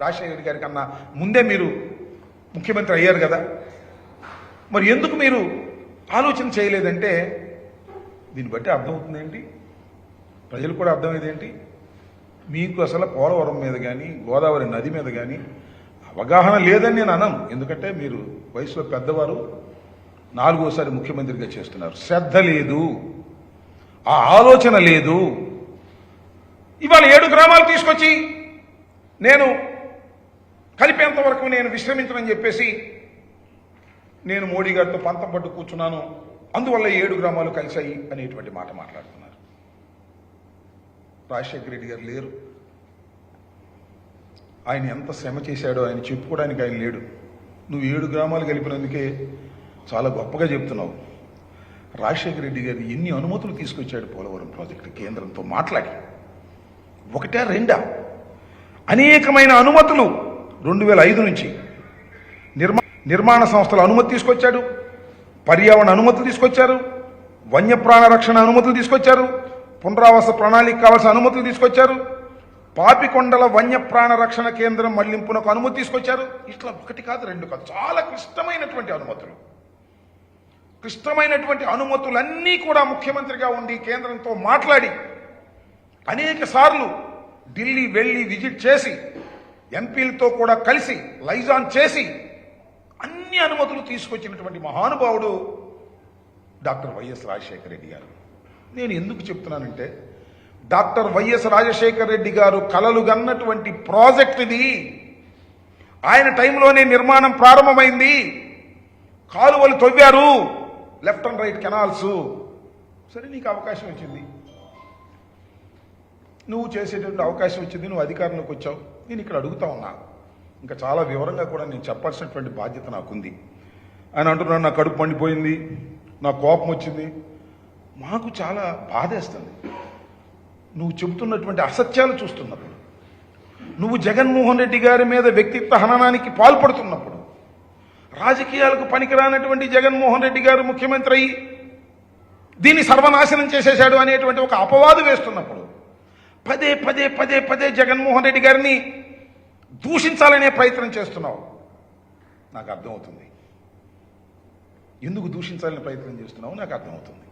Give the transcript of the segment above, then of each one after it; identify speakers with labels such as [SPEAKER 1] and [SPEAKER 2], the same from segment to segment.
[SPEAKER 1] రాజశేఖర్ గారి కన్నా ముందే మీరు ముఖ్యమంత్రి అయ్యారు కదా. మరి ఎందుకు మీరు ఆలోచన చేయలేదంటే దీన్ని బట్టి అర్థమవుతుందేంటి ప్రజలు కూడా అర్థమయ్యేదేంటి మీకు అసలు పోలవరం మీద కానీ గోదావరి నది మీద కానీ అవగాహన లేదని నేను అనను. ఎందుకంటే మీరు వయసులో పెద్దవారు నాలుగోసారి ముఖ్యమంత్రిగా చేస్తున్నారు. శ్రద్ధ లేదు. ఆ ఆలోచన లేదు. ఇవాళ ఏడు గ్రామాలు తీసుకొచ్చి నేను కలిపేంత వరకు నేను విశ్రమించనని చెప్పేసి నేను మోడీ గారితో పంతం పట్టు కూర్చున్నాను. అందువల్ల ఏడు గ్రామాలు కలిశాయి అనేటువంటి మాట మాట్లాడుతున్నారు. రాజశేఖర రెడ్డి గారు లేరు. ఆయన ఎంత శ్రమ చేశాడో ఆయన చెప్పుకోవడానికి ఆయన లేడు. నువ్వు ఏడు గ్రామాలు కలిపినందుకే చాలా గొప్పగా చెప్తున్నావు. రాజశేఖర రెడ్డి గారు ఎన్ని అనుమతులు తీసుకొచ్చాడు పోలవరం ప్రాజెక్టు కేంద్రంతో మాట్లాడి. ఒకటా రెండా? అనేకమైన అనుమతులు రెండు వేల ఐదు నుంచి నిర్మా నిర్మాణ సంస్థల అనుమతి తీసుకొచ్చాడు పర్యావరణ అనుమతులు తీసుకొచ్చారు వన్యప్రాణ రక్షణ అనుమతులు తీసుకొచ్చారు పునరావాస ప్రణాళిక కావాల్సిన అనుమతులు తీసుకొచ్చారు పాపికొండల వన్యప్రాణ రక్షణ కేంద్రం మళ్ళింపునకు అనుమతి తీసుకొచ్చారు. ఇట్లా ఒకటి కాదు రెండు కాదు చాలా క్లిష్టమైనటువంటి అనుమతులు. క్లిష్టమైనటువంటి అనుమతులన్నీ కూడా ముఖ్యమంత్రిగా ఉండి కేంద్రంతో మాట్లాడి అనేక సార్లు ఢిల్లీ వెళ్ళి విజిట్ చేసి ఎంపీలతో కూడా కలిసి లైజాన్ చేసి అన్ని అనుమతులు తీసుకొచ్చినటువంటి మహానుభావుడు డాక్టర్ వైఎస్ రాజశేఖర రెడ్డి గారు. నేను ఎందుకు చెప్తున్నానంటే డాక్టర్ వైఎస్ రాజశేఖర రెడ్డి గారు కలలు గన్నటువంటి ప్రాజెక్ట్ ఇది ఆయన టైంలోనే నిర్మాణం ప్రారంభమైంది. కాలువలు తవ్వారు లెఫ్ట్ అండ్ రైట్ కెనాల్స్. సరే నీకు అవకాశం వచ్చింది. నువ్వు చేసేటువంటి అవకాశం వచ్చింది నువ్వు అధికారంలోకి వచ్చావు. నేను ఇక్కడ అడుగుతా ఉన్నాను ఇంకా చాలా వివరంగా కూడా నేను చెప్పాల్సినటువంటి బాధ్యత నాకుంది. ఆయన అంటున్నాడు నా కడుపు పండిపోయింది నా కోపం వచ్చింది. మాకు చాలా బాధేస్తుంది నువ్వు చెబుతున్నటువంటి అసత్యాలు చూస్తున్నప్పుడు నువ్వు జగన్మోహన్ రెడ్డి గారి మీద వ్యక్తిత్వ హననానికి పాల్పడుతున్నప్పుడు రాజకీయాలకు పనికిరానటువంటి జగన్మోహన్ రెడ్డి గారు ముఖ్యమంత్రి అయ్యి దీన్ని సర్వనాశనం చేసేశాడు అనేటువంటి ఒక అపవాదు వేస్తున్నప్పుడు పదే పదే పదే పదే జగన్మోహన్ రెడ్డి గారిని దూషించాలనే ప్రయత్నం చేస్తున్నావు. నాకు అర్థమవుతుంది. ఎందుకు దూషించాలని ప్రయత్నం చేస్తున్నావు? నాకు అర్థమవుతుంది.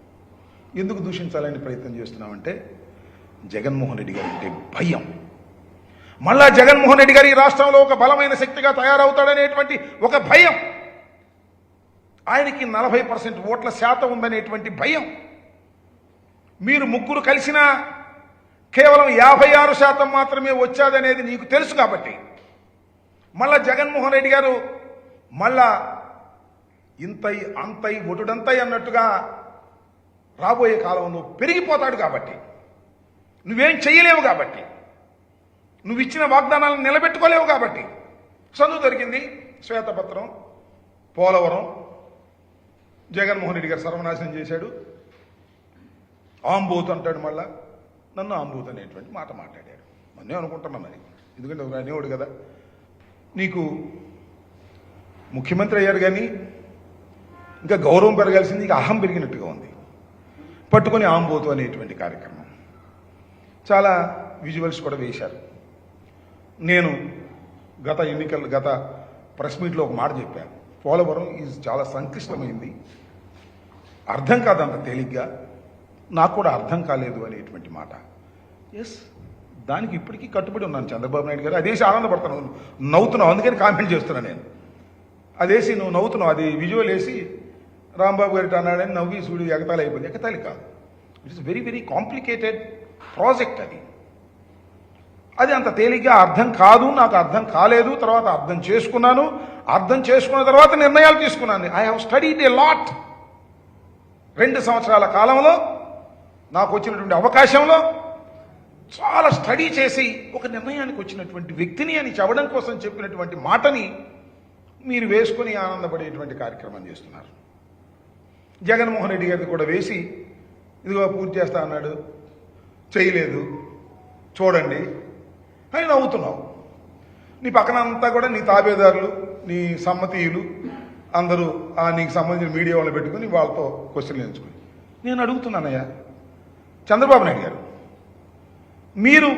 [SPEAKER 1] ఎందుకు దూషించాలని ప్రయత్నం చేస్తున్నావంటే జగన్మోహన్ రెడ్డి గారు అంటే భయం. మళ్ళా జగన్మోహన్ రెడ్డి గారు ఈ రాష్ట్రంలో ఒక బలమైన శక్తిగా తయారవుతాడనేటువంటి ఒక భయం. ఆయనకి నలభై పర్సెంట్ ఓట్ల శాతం ఉందనేటువంటి భయం. మీరు ముగ్గురు కలిసినా కేవలం యాభై ఆరు శాతం మాత్రమే వచ్చాదనేది నీకు తెలుసు కాబట్టి. మళ్ళా జగన్మోహన్ రెడ్డి గారు మళ్ళా ఇంతై అంతై ఒటుడంతై అన్నట్టుగా రాబోయే కాలంలో పెరిగిపోతాడు కాబట్టి. నువ్వేం చేయలేవు కాబట్టి. నువ్వు ఇచ్చిన వాగ్దానాలను నిలబెట్టుకోలేవు కాబట్టి. చదువు దొరికింది శ్వేతపత్రం పోలవరం జగన్మోహన్ రెడ్డి గారు సర్వనాశనం చేశాడు. ఆంబూత్ అంటాడు మళ్ళా. నన్ను ఆంబూత్ అనేటువంటి మాట మాట్లాడాడు. నేను అనుకుంటున్నాను మరి. ఎందుకంటే ఒక అనేవాడు కదా. నీకు ముఖ్యమంత్రి అయ్యారు కానీ ఇంకా గౌరవం పెరగాల్సింది ఇంకా అహం పెరిగినట్టుగా ఉంది. పట్టుకొని ఆంబోతు అనేటువంటి కార్యక్రమం. చాలా విజువల్స్ కూడా వేశారు. నేను గత ఎన్నికల గత ప్రెస్ మీట్లో ఒక మాట చెప్పాను పోలవరం ఈజ్ చాలా సంక్లిష్టమైంది. అర్థం కాదంత తేలిగ్గా. నాకు కూడా అర్థం కాలేదు అనేటువంటి మాట. ఎస్ దానికి ఇప్పటికీ కట్టుబడి ఉన్నాను చంద్రబాబు నాయుడు గారు. అదేసి ఆనందపడతాను. నవ్వుతున్నావు. అందుకని కామెంట్ చేస్తున్నాను నేను. అదేసి నువ్వు నవ్వుతున్నావు. అది విజువల్ వేసి రాంబాబు గారి అన్నాడని నవ్వి సూడి ఎగతాళి అయిపోయింది. ఎగతాళి కాదు. It's very very complicated project అది. అది అంత తేలిగ్గా అర్థం కాదు. నాకు అర్థం కాలేదు. తర్వాత అర్థం చేసుకున్నాను. అర్థం చేసుకున్న తర్వాత నిర్ణయాలు తీసుకున్నాను. I have studied a lot రెండు సంవత్సరాల కాలంలో నాకు వచ్చినటువంటి అవకాశంలో చాలా స్టడీ చేసి ఒక నిర్ణయానికి వచ్చినటువంటి వ్యక్తిని అని చెప్పడం కోసం చెప్పినటువంటి మాటని మీరు వేసుకొని ఆనందపడేటువంటి కార్యక్రమం చేస్తున్నారు. జగన్మోహన్ రెడ్డి గారిని కూడా వేసి ఇదిగో పూర్తి చేస్తా అన్నాడు. చేయలేదు. చూడండి. అని నవ్వుతున్నావు. నీ పక్కన అంతా కూడా నీ తాబేదారులు నీ సమ్మతీయులు అందరూ ఆ నీకు సంబంధించిన మీడియా వాళ్ళు పెట్టుకుని వాళ్ళతో క్వశ్చన్లు ఎంచుకుని నేను అడుగుతున్నానయ్యా. చంద్రబాబు నాయుడు గారు. మీరు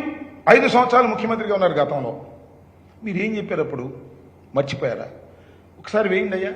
[SPEAKER 1] ఐదు సంవత్సరాలు ముఖ్యమంత్రిగా ఉన్నారు గతంలో. మీరు ఏం చెప్పారు అప్పుడు? మర్చిపోయారా? ఒకసారి వేయండి అయ్యా.